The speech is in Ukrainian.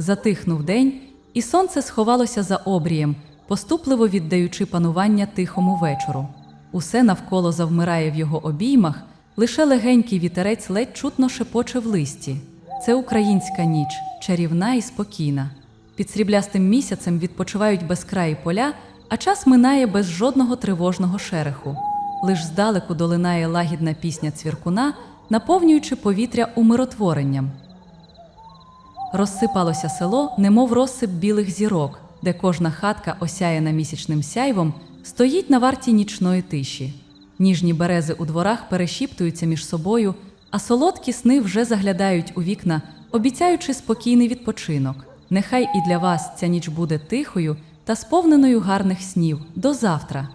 затихнув день, і сонце сховалося за обрієм, поступливо віддаючи панування тихому вечору. Усе навколо завмирає в його обіймах, лише легенький вітерець ледь чутно шепоче в листі. Це українська ніч, чарівна і спокійна. Під сріблястим місяцем відпочивають безкраї поля, а час минає без жодного тривожного шереху. Лиш здалеку долинає лагідна пісня цвіркуна, наповнюючи повітря умиротворенням. Розсипалося село, немов розсип білих зірок, де кожна хатка, осяяна місячним сяйвом, стоїть на варті нічної тиші. Ніжні берези у дворах перешіптуються між собою, а солодкі сни вже заглядають у вікна, обіцяючи спокійний відпочинок. Нехай і для вас ця ніч буде тихою та сповненою гарних снів. До завтра!